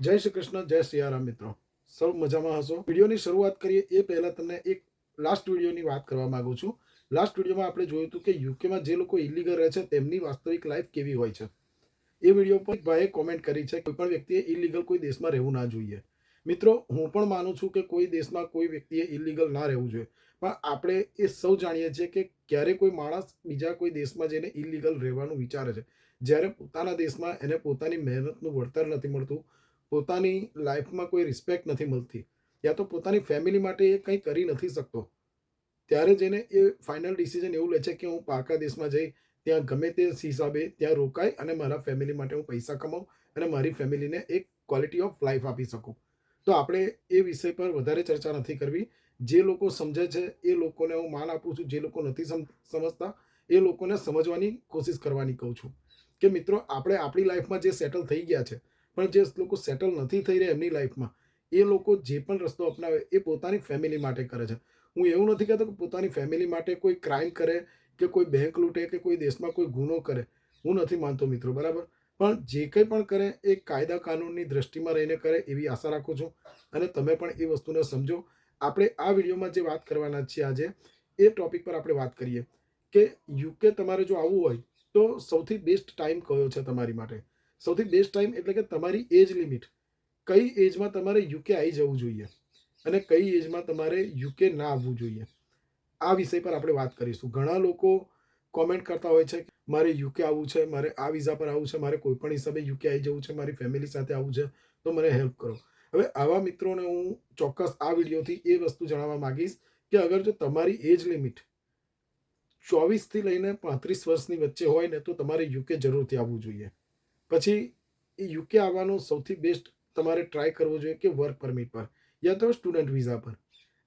જય શ્રી કૃષ્ણ, જય સિયારામ મિત્રો. સૌ મજામાં હશો? વિડીયોની શરૂઆત કરીએ એ પહેલાં તમને એક લાસ્ટ વિડીયોની વાત કરવા માગું છું. લાસ્ટ વિડીયોમાં આપણે જોયું હતું કે યુકેમાં જે લોકો ઇલીગલ રહે છે, તેમની વાસ્તવિક લાઈફ કેવી હોય છે. એ વીડિયો પર ભાઈએ કોમેન્ટ કરી છે કોઈ પણ વ્યક્તિએ ઇલીગલ કોઈ દેશમાં રહેવું ના જોઈએ. મિત્રો, હું પણ માનું છું કે કોઈ દેશમાં કોઈ વ્યક્તિએ ઇલીગલ ના રહેવું જોઈએ. પણ આપણે એ સૌ જાણીએ છીએ કે ક્યારે કોઈ માણસ બીજા કોઈ દેશમાં જઈને ઇલીગલ રહેવાનું વિચારે છે. જ્યારે પોતાના દેશમાં એને પોતાની મહેનતનું વળતર નથી મળતું પોતાની લાઈફમાં કોઈ રિસ્પેક્ટ નથી મળતી. યા તો પોતાની ફેમિલી માટે એ કંઈ કરી નથી શકતો. ત્યારે જઈને એ ફાઇનલ ડિસિઝન એવું લે છે કે હું પાકા દેશમાં જઈ, ત્યાં ગમે તે હિસાબે ત્યાં રોકાય અને મારા ફેમિલી માટે હું પૈસા કમાઉં અને મારી ફેમિલીને એક ક્વોલિટી ઓફ લાઈફ આપી શકું. તો આપણે એ વિષય પર વધારે ચર્ચા નથી કરવી. જે લોકો સમજે છે, એ લોકોને હું માન આપું છું. જે લોકો નથી સમ- સમજતા, એ લોકોને સમજવાની કોશિશ કરવાની કહું છું. કે મિત્રો, આપણે આપણી લાઈફમાં જે સેટલ થઈ ગયા છે પણ જે લોકો સેટલ નથી થઈ રહ્યા એમની લાઈફમાં એ લોકો જે પણ રસ્તો અપનાવે એ પોતાની ફેમિલી માટે કરે છે. હું એવું નથી કહેતો કે પોતાની ફેમિલી માટે કોઈ ક્રાઇમ કરે કે કોઈ બેંક લૂંટે કે કોઈ દેશમાં કોઈ ગુનો કરે. હું નથી માનતો મિત્રો, બરાબર? પણ જે કંઈ પણ કરે એ કાયદા કાનૂનની દ્રષ્ટિમાં રહીને કરે એવી આશા રાખું છું. અને તમે પણ એ વસ્તુને સમજો. આપણે આ વિડીયોમાં જે વાત કરવાના છીએ આજે, એ ટોપિક પર આપણે વાત કરીએ કે યુકે તમારે જો આવવું હોય તો સૌથી બેસ્ટ ટાઈમ કયો છે તમારી માટે? સૌથી બેસ્ટ ટાઈમ એટલે કે તમારી એજ લિમિટ કઈ એજમાં તમારે યુકે આવી જવું જોઈએ અને કઈ એજમાં તમારે યુકે ના આવવું જોઈએ. આ વિષય પર આપણે વાત કરીશું. ઘણા લોકો કોમેન્ટ કરતા હોય છે મારે યુકે આવવું છે, મારે આ વિઝા પર આવવું છે, મારે કોઈ પણ હિસાબે યુકે આવી જવું છે, મારી ફેમિલી સાથે આવવું છે, તો મને હેલ્પ કરો. હવે આવા મિત્રોને હું ચોક્કસ આ વિડીયોથી એ વસ્તુ જણાવવા માંગીશ કે અગર જો તમારી એજ લિમિટ ચોવીસથી લઈને પાંત્રીસ વર્ષની વચ્ચે હોય ને તો તમારે યુકે જરૂરથી આવવું જોઈએ. પછી એ યુકે આવવાનો સૌથી બેસ્ટ તમારે ટ્રાય કરવો જોઈએ કે વર્ક પરમિટ પર યા તો સ્ટુડન્ટ વિઝા પર.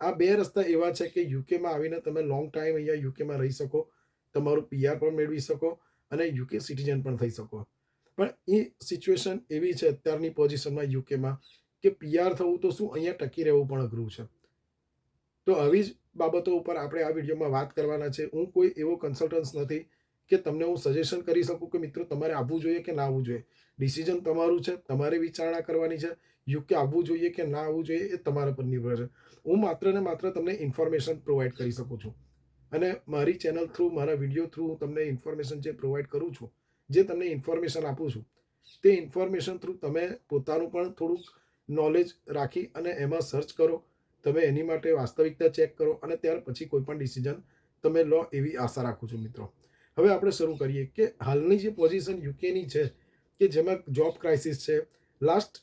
આ બે રસ્તા એવા છે કે યુકેમાં આવીને તમે લોંગ ટાઈમ અહીંયા યુકેમાં રહી શકો, તમારું પીઆર પણ મેળવી શકો અને યુકે સિટીઝન પણ થઈ શકો. પણ એ સિચ્યુએશન એવી છે અત્યારની પોઝિશનમાં યુકેમાં કે પીઆર થવું તો શું અહીંયા ટકી રહેવું પણ અઘરું છે. તો આવી જ બાબતો ઉપર આપણે આ વિડીયોમાં વાત કરવાના છે. હું કોઈ એવો કન્સલ્ટન્સ નથી કે તમને હું સજેશન કરી શકું કે મિત્રો તમારે આવવું જોઈએ કે ના આવવું જોઈએ? ડિસિઝન તમારું છે, તમારે વિચારણા કરવાની છે. યુકે આવવું જોઈએ કે ના આવવું જોઈએ એ તમારા પર નિર્ભર છે. હું માત્ર ને માત્ર તમને ઇન્ફોર્મેશન પ્રોવાઈડ કરી શકું છું. અને મારી ચેનલ થ્રુ મારા વીડિયો થ્રુ હું તમને ઇન્ફોર્મેશન જે પ્રોવાઈડ કરું છું, જે તમને ઇન્ફોર્મેશન આપું છું, તે ઇન્ફોર્મેશન થ્રુ તમે પોતાનું પણ થોડુંક નોલેજ રાખી અને એમાં સર્ચ કરો. તમે એની માટે વાસ્તવિકતા ચેક કરો અને ત્યાર પછી કોઈ પણ ડિસિઝન તમે લો એવી આશા રાખું છું મિત્રો. હવે આપણે શરૂ કરીએ કે હાલની જે પોઝિશન યુકેની છે, કે જેમાં જોબ ક્રાઇસિસ છે. લાસ્ટ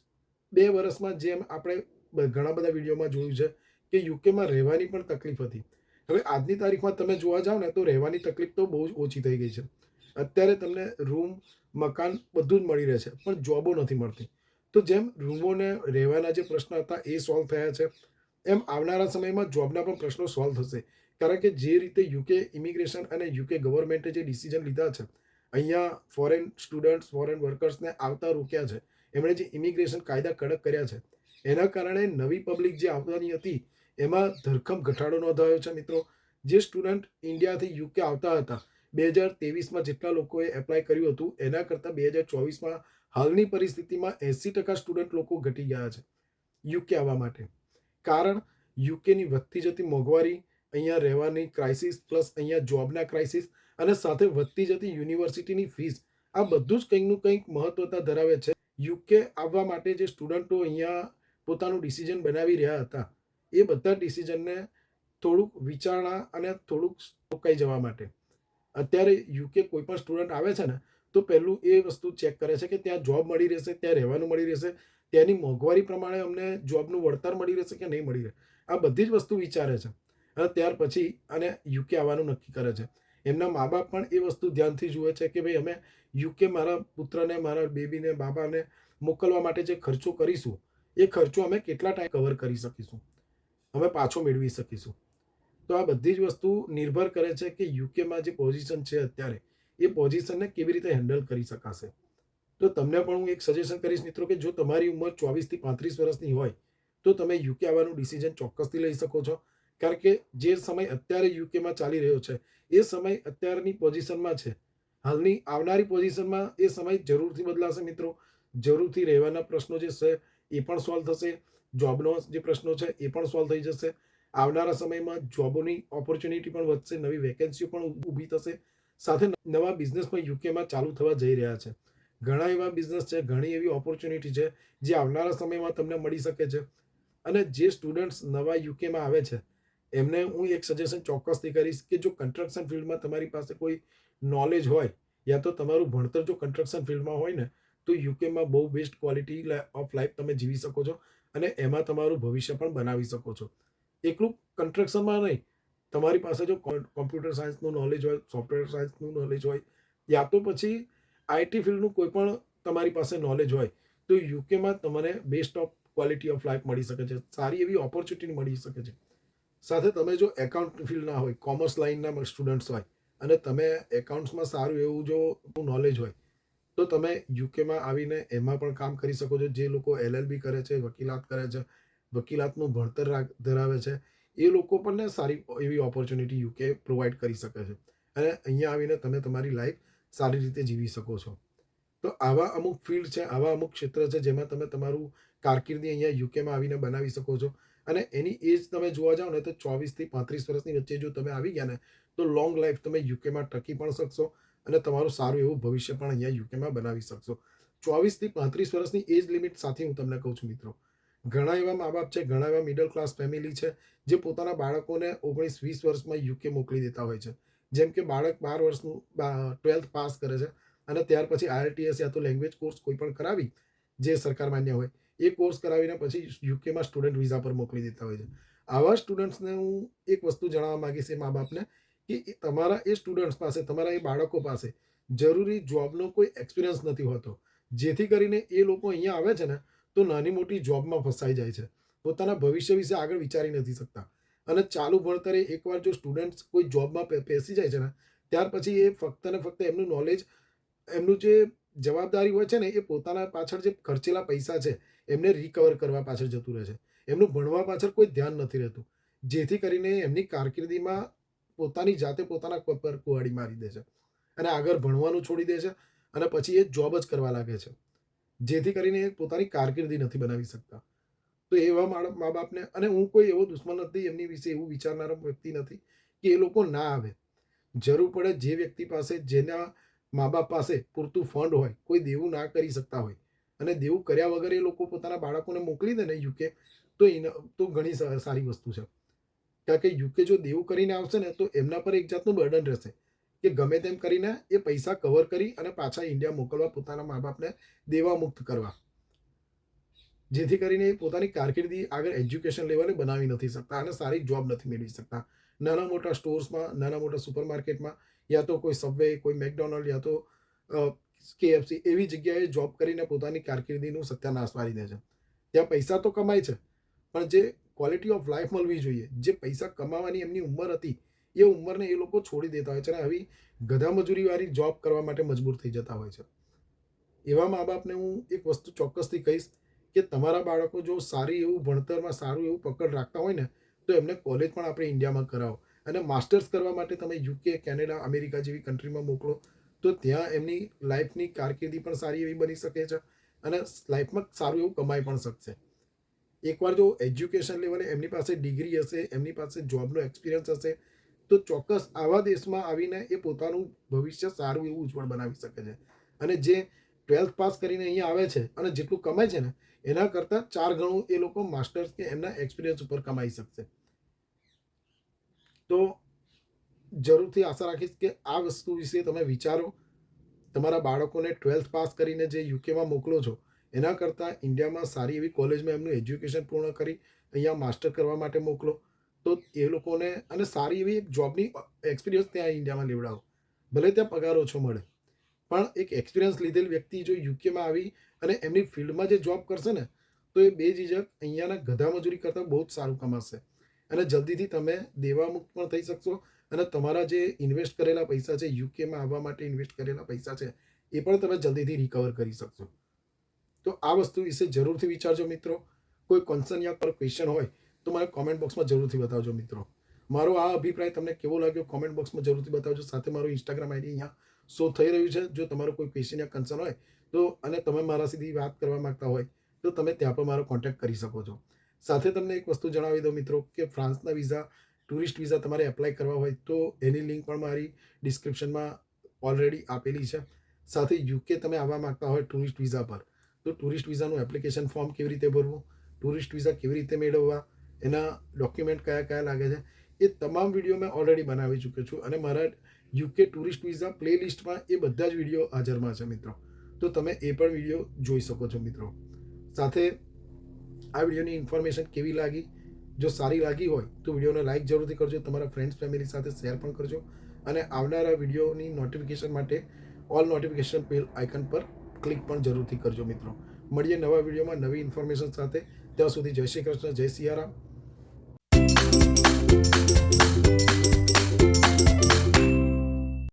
બે વર્ષમાં જેમ આપણે ઘણા બધા વિડીયોમાં જોયું છે કે યુકેમાં રહેવાની પણ તકલીફ હતી. હવે આજની તારીખમાં તમે જોવા જાઓ ને તો રહેવાની તકલીફ તો બહુ જ ઓછી થઈ ગઈ છે. અત્યારે તમને રૂમ મકાન બધું જ મળી રહે છે, પણ જોબો નથી મળતી. તો જેમ રૂમોને રહેવાના જે પ્રશ્ન હતા એ સોલ્વ થયા છે. એમ આવનારા સમયમાં જોબના પણ પ્રશ્નો સોલ્વ થશે. કારણ કે જે રીતે યુકે ઇમિગ્રેશન અને યુકે ગવર્મેન્ટે જે ડિસિઝન લીધા છે, અહીંયા ફોરેન સ્ટુડન્ટ્સ ફોરેન વર્કર્સને આવતા રોક્યા છે. એમણે જે ઇમિગ્રેશન કાયદા કડક કર્યા છે, એના કારણે નવી પબ્લિક જે આવવાની હતી, એમાં ધરખમ ઘટાડો નોંધાયો છે મિત્રો. જે સ્ટુડન્ટ ઇન્ડિયાથી યુકે આવતા હતા, બે હજાર તેવીસમાં જેટલા લોકોએ એપ્લાય કર્યું હતું, એના કરતાં બે હજાર ચોવીસમાં હાલની પરિસ્થિતિમાં એંસી ટકા સ્ટુડન્ટ લોકો ઘટી ગયા છે યુકે આવવા માટે. કારણ યુકેની વધતી જતી મોંઘવારી અહીંયા રહેવાની ક્રાઇસિસ પ્લસ અહીંયા જોબના ક્રાઇસિસ અને સાથે વધતી જતી યુનિવર્સિટીની ફીસ આ બધું જ કંઈકનું કંઈક મહત્વતા ધરાવે છે. યુકે આવવા માટે જે સ્ટુડન્ટો અહીંયા પોતાનું ડિસિઝન બનાવી રહ્યા હતા, એ બધા ડિસિઝનને થોડુંક વિચારણા અને થોડુંક રોકાઈ જવા માટે. અત્યારે યુકે કોઈ પણ સ્ટુડન્ટ આવે છે ને, તો પહેલું એ વસ્તુ ચેક કરે છે કે ત્યાં જોબ મળી રહેશે, ત્યાં રહેવાનું મળી રહેશે, ત્યાંની મોંઘવારી પ્રમાણે અમને જોબનું વળતર મળી રહેશે કે નહીં મળી રહે. આ બધી જ વસ્તુ વિચારે છે. અને ત્યાર પછી અને યુકે આવવાનું નક્કી કરે છે. એમના મા બાપ પણ એ વસ્તુ ધ્યાનથી જુએ છે કે ભાઈ અમે યુકે મારા પુત્રને, મારા બેબીને, બાબાને મોકલવા માટે જે ખર્ચો કરીશું, એ ખર્ચો અમે કેટલા ટાઈમ કવર કરી શકીશું? અમે પાછો મેળવી શકીશું. તો આ બધી જ વસ્તુ નિર્ભર કરે છે કે યુકેમાં જે પોઝિશન છે અત્યારે, એ પોઝિશનને કેવી રીતે હેન્ડલ કરી શકાશે. તો તમને પણ હું એક સજેશન કરીશ મિત્રો કે જો તમારી ઉંમર ચોવીસથી પાંત્રીસ વર્ષની હોય, તો તમે યુકે આવવાનું ડિસિઝન ચોક્કસથી લઈ શકો છો. કારણ કે જે સમય અત્યારે યુકેમાં ચાલી રહ્યો છે, એ સમય અત્યારની પોઝિશનમાં છે. હાલની આવનારી પોઝિશનમાં એ સમય જરૂરથી બદલાશે મિત્રો. જરૂરથી રહેવાના પ્રશ્નો જે છે, એ પણ સોલ્વ થશે. જોબનો જે પ્રશ્નો છે, એ પણ સોલ્વ થઈ જશે. આવનારા સમયમાં જોબોની ઓપોર્ચ્યુનિટી પણ વધશે, નવી વેકેન્સીઓ પણ ઊભી થશે. સાથે નવા બિઝનેસ પણ યુકેમાં ચાલુ થવા જઈ રહ્યા છે. ઘણા એવા બિઝનેસ છે, ઘણી એવી ઓપોર્ચ્યુનિટી છે, જે આવનારા સમયમાં તમને મળી શકે છે. અને જે સ્ટુડન્ટ્સ નવા યુકેમાં આવે છે એમને હું એક સજેશન ચોક્કસથી કરીશ કે જો કન્સ્ટ્રક્શન ફિલ્ડમાં તમારી પાસે કોઈ નોલેજ હોય યા તો તમારું ભણતર જો કન્સ્ટ્રક્શન ફિલ્ડમાં હોય ને, તો યુકેમાં બહુ બેસ્ટ ક્વોલિટી ઓફ લાઈફ તમે જીવી શકો છો અને એમાં તમારું ભવિષ્ય પણ બનાવી શકો છો. એકલું કન્સ્ટ્રક્શનમાં નહીં, તમારી પાસે જો કોમ્પ્યુટર સાયન્સનું નોલેજ હોય સોફ્ટવેર સાયન્સનું નોલેજ હોય, યા તો પછી આઈટી ફિલ્ડનું કોઈ પણ તમારી પાસે નોલેજ હોય, તો યુકેમાં તમને best of quality of life મળી શકે છે. સારી એવી ઓપોર્ચ્યુનિટી મળી શકે છે. સાથે તમે જો એકાઉન્ટ ફિલ્ડના હોય કોમર્સ લાઇનના સ્ટુડન્ટ્સ હોય, અને તમે એકાઉન્ટ્સમાં સારું એવું જો નોલેજ હોય, તો તમે યુકેમાં આવીને એમાં પણ કામ કરી શકો છો. જે લોકો એલએલબી કરે છે, વકીલાત કરે છે, વકીલાતનું ભણતર ધરાવે છે, એ લોકો પણ ને સારી એવી ઓપોર્ચ્યુનિટી યુકે પ્રોવાઈડ કરી શકે છે. અને અહીંયા આવીને તમે તમારી લાઈફ સારી રીતે જીવી શકો છો. તો આવા અમુક ફિલ્ડ છે, આવા અમુક ક્ષેત્ર છે, જેમાં તમે તમારું કારકિર્દી અહીંયા યુકેમાં આવીને બનાવી શકો છો. અને એની એજ તમે જોવા જાઓ ને તો ચોવીસથી પાંત્રીસ વર્ષની વચ્ચે જો તમે આવી ગયા ને, તો લોંગ લાઈફ તમે યુકેમાં ટકી પણ શકશો અને તમારું સારું એવું ભવિષ્ય પણ અહીંયા યુકેમાં બનાવી શકશો. ચોવીસથી પાંત્રીસ વર્ષની એજ લિમિટ સાથે હું તમને કહું છું મિત્રો. ઘણા એવા મા બાપ છે, ઘણા એવા મિડલ ક્લાસ ફેમિલી છે, જે પોતાના બાળકોને ઓગણીસ વીસ વર્ષમાં યુકે મોકલી દેતા હોય છે. જેમ કે બાળક બાર વર્ષનું ટ્વેલ્થ પાસ કરે છે અને ત્યાર પછી આઈએલટીએસ યા તો લેંગ્વેજ કોર્સ કોઈ પણ કરાવી, જે સરકાર માન્ય હોય. એ કોર્સ કરાવીને પછી યુકેમાં સ્ટુડન્ટ વિઝા પર મોકલી દેતા હોય છે. આવા સ્ટુડન્ટ્સને હું એક વસ્તુ જણાવવા માગીશ એ મા બાપને કે તમારા એ સ્ટુડન્ટ્સ પાસે, તમારા એ બાળકો પાસે જરૂરી જોબનો કોઈ એક્સપિરિયન્સ નથી હોતો. જેથી કરીને એ લોકો અહીંયા આવે છે ને તો નાની મોટી જોબમાં ફસાઈ જાય છે. પોતાના ભવિષ્ય વિશે આગળ વિચારી નથી શકતા. અને ચાલુ ભણતરે એકવાર જો સ્ટુડન્ટ્સ કોઈ જોબમાં બેસી જાય છે ને, ત્યાર પછી એ ફક્ત ને ફક્ત એમનું નોલેજ એમનું જે જવાબદારી હોય છે ને, એ પોતાના પાછળ જે ખર્ચેલા પૈસા છે, એમને રિકવર કરવા પાછળ જતું રહે છે. એમનું ભણવા પાછળ કોઈ ધ્યાન નથી રહેતું. જેથી કરીને એમની કારકિર્દીમાં પોતાની જાતે પોતાના પર કુહાડી મારી દે છે. અને આગળ ભણવાનું છોડી દે છે અને પછી એ જોબ જ કરવા લાગે છે. જેથી કરીને એ પોતાની કારકિર્દી નથી બનાવી શકતા. તો એવા મા બાપને અને હું કોઈ એવો દુશ્મન નથી, એમની વિશે એવું વિચારનારો વ્યક્તિ નથી કે એ લોકો ના આવે. જરૂર પડે જે વ્યક્તિ પાસે જેના મા બાપ પાસે પૂરતું ફંડ હોય, કોઈ દેવું ના કરી શકતા હોય અને દેવું કર્યા વગર એ લોકો પોતાના બાળકોને મોકલી દે ને યુકે, તો એને, તો ઘણી સારી વસ્તુ છે. કારણ કે યુકે જો દેવું કરીને આવશે ને, તો એમના પર એક જાતનું બર્ડન રહેશે કે ગમે તેમ કરીને એ પૈસા કવર કરી અને પાછા ઇન્ડિયા મોકલવા પોતાના મા બાપને દેવા મુક્ત કરવા. જેથી કરીને એ પોતાની કારકિર્દી આગળ એજ્યુકેશન લેવલે બનાવી નથી શકતા અને સારી જોબ નથી મેળવી શકતા. નાના મોટા સ્ટોર્સમાં, નાના મોટા સુપરમાર્કેટમાં યા તો કોઈ સબવે કોઈ મેકડોનલ્ડ યા તો કેએફસી એવી જગ્યાએ જોબ કરીને પોતાની કારકિર્દીનું સત્યાનાશ મારી દે છે. ત્યાં પૈસા તો કમાય છે, પણ જે ક્વોલિટી ઓફ લાઈફ મળવી જોઈએ, જે પૈસા કમાવાની એમની ઉંમર હતી, એ ઉંમરને એ લોકો છોડી દેતા હોય છે અને આવી ગધા મજૂરીવાળી જોબ કરવા માટે મજબૂર થઈ જતા હોય છે. એવા મા બાપને હું એક વસ્તુ ચોક્કસથી કહીશ કે તમારા બાળકો જો સારી એવું ભણતરમાં સારું એવું પકડ રાખતા હોય ને, તો એમને કોલેજ પણ આપણે ઇન્ડિયામાં કરાવો. અને માસ્ટર્સ કરવા માટે તમે યુકે કેનેડા અમેરિકા જેવી કન્ટ્રીમાં મોકલો, તો ત્યાં એમની લાઈફની કારકિર્દી પણ સારી એવી બની શકે છે અને લાઈફમાં સારું એવું કમાઈ પણ શકશે. એકવાર જો એજ્યુકેશન લેવલે એમની પાસે ડિગ્રી હશે, એમની પાસે જોબનો એક્સપિરિયન્સ હશે, તો ચોક્કસ આવા દેશમાં આવીને એ પોતાનું ભવિષ્ય સારું એવું ઉજ્જવળ બનાવી શકે છે. અને જે ટ્વેલ્થ પાસ કરીને અહીંયા આવે છે અને જેટલું કમાય છે ને, એના કરતાં ચાર ગણું એ લોકો માસ્ટર્સ કે એમના એક્સપિરિયન્સ ઉપર કમાઈ શકશે. તો જરૂરથી આશા રાખીશ કે આ વસ્તુ વિશે તમે વિચારો. તમારા બાળકોને ટ્વેલ્થ પાસ કરીને જે યુકેમાં મોકલો છો, એના કરતાં ઇન્ડિયામાં સારી એવી કોલેજમાં એમનું એજ્યુકેશન પૂર્ણ કરી અહીંયા માસ્ટર કરવા માટે મોકલો. તો એ લોકોને અને સારી એવી એક જોબની એક્સપિરિયન્સ ત્યાં ઇન્ડિયામાં લેવડાવો. ભલે ત્યાં પગાર ઓછો મળે, પણ એક એક્સપિરિયન્સ લીધેલ વ્યક્તિ જો યુકેમાં આવી અને એમની ફિલ્ડમાં જે જોબ કરશે ને, તો એ બે જીજક અહીંયાના ગધા મજૂરી કરતાં બહુ જ સારું કમાશે. અને જલ્દીથી તમે દેવામુક્ત પણ થઈ શકશો. અને તમારા જે ઇન્વેસ્ટ કરેલા પૈસા છે યુકેમાં આવવા માટે ઇન્વેસ્ટ કરેલા પૈસા છે, એ પણ તમે જલ્દીથી રિકવર કરી શકશો. તો આ વસ્તુ વિશે જરૂરથી વિચારજો મિત્રો. કોઈ કન્સર્ન યા પર ક્વેશ્ચન હોય, તો મને કોમેન્ટ બોક્સમાં જરૂરથી બતાવજો મિત્રો. મારો આ અભિપ્રાય તમને કેવો લાગ્યો કોમેન્ટ બોક્સમાં જરૂરથી બતાવજો. સાથે મારું ઇન્સ્ટાગ્રામ આઈડી અહીંયા શો થઈ રહ્યું છે. જો તમારો કોઈ ક્વેશ્ચન યા કન્સર્ન હોય, તો અને તમે મારા સુધી વાત કરવા માંગતા હોય, તો તમે ત્યાં પણ મારો કોન્ટેક્ટ કરી શકો છો. સાથે તમને એક વસ્તુ જણાવી દઉં મિત્રો કે ફ્રાન્સના વિઝા, ટુરિસ્ટ વિઝા તમારે એપ્લાય કરવા હોય તો એની લિંક પણ મારી ડિસ્ક્રિપ્શનમાં ઓલરેડી આપેલી છે. સાથે યુકે તમે આવવા માગતા હોય ટુરિસ્ટ વિઝા પર, તો ટુરિસ્ટ વિઝાનું એપ્લિકેશન ફોર્મ કેવી રીતે ભરવું, ટુરિસ્ટ વિઝા કેવી રીતે મેળવવા, એના ડોક્યુમેન્ટ કયા કયા લાગે છે, એ તમામ વીડિયો મેં ઓલરેડી બનાવી ચૂક્યો છું અને મારા યુકે ટુરિસ્ટ વિઝા પ્લેલિસ્ટમાં એ બધા જ વીડિયો હાજરમાં છે મિત્રો. તો તમે એ પણ વીડિયો જોઈ શકો છો મિત્રો. સાથે આ વિડીયોની ઇન્ફોર્મેશન કેવી લાગી? જો સારી લાગી હોય, તો વિડીયોને લાઇક જરૂરથી કરજો, તમારા ફ્રેન્ડ્સ ફેમિલી સાથે શેર પણ કરજો અને આવનારા વિડીયોની નોટિફિકેશન માટે ઓલ નોટિફિકેશન બેલ આઇકન પર ક્લિક પણ જરૂરથી કરજો મિત્રો. મળીએ નવા વિડીયોમાં નવી ઇન્ફોર્મેશન સાથે. ત્યાં સુધી જય શ્રી કૃષ્ણ, જય સિયારામ.